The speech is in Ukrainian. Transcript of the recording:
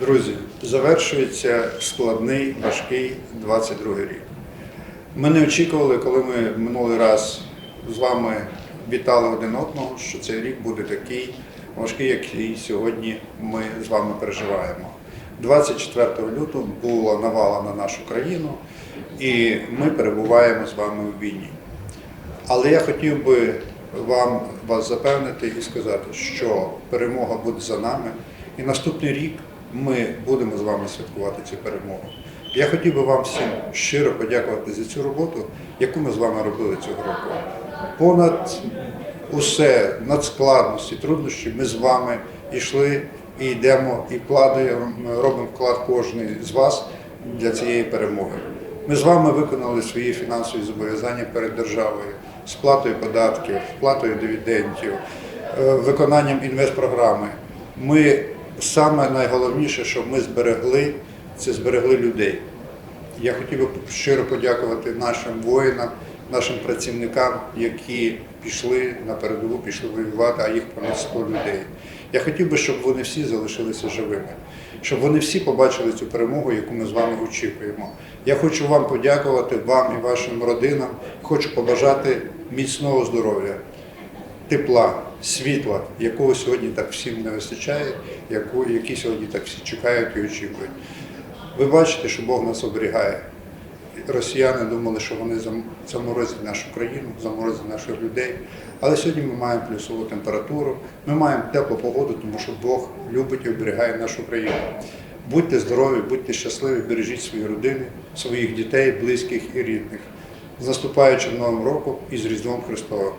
Друзі, завершується складний, важкий 22 рік. Ми не очікували, коли ми минулий раз з вами вітали один одного, що цей рік буде такий важкий, який сьогодні ми з вами переживаємо. 24 лютого була навала на нашу країну, і ми перебуваємо з вами у війні. Але я хотів би вам вас запевнити і сказати, що перемога буде за нами, і наступний рік ми будемо з вами святкувати цю перемогу. Я хотів би вам всім щиро подякувати за цю роботу, яку ми з вами робили цього року. Понад усе надскладності, труднощі, ми з вами йшли і йдемо, і вкладаємо, робимо вклад кожний з вас для цієї перемоги. Ми з вами виконали свої фінансові зобов'язання перед державою, сплатою податків, сплатою дивідендів, е, виконанням інвестпрограми. Ми саме найголовніше, що ми зберегли, це зберегли людей. Я хотів би щиро подякувати нашим воїнам, нашим працівникам, які пішли на передову, пішли воювати, а їх понад 100 людей. Я хотів би, щоб вони всі залишилися живими, щоб вони всі побачили цю перемогу, яку ми з вами очікуємо. Я хочу вам подякувати, вам і вашим родинам. Хочу побажати міцного здоров'я, тепла, світла, якого сьогодні так всім не вистачає, які сьогодні так всі чекають і очікують. Ви бачите, що Бог нас оберігає. Росіяни думали, що вони заморозять нашу країну, заморозять наших людей. Але сьогодні ми маємо плюсову температуру, ми маємо теплу погоду, тому що Бог любить і оберігає нашу країну. Будьте здорові, будьте щасливі, бережіть свої родини, своїх дітей, близьких і рідних. З наступаючим Новим роком і з Різдвом Христовим!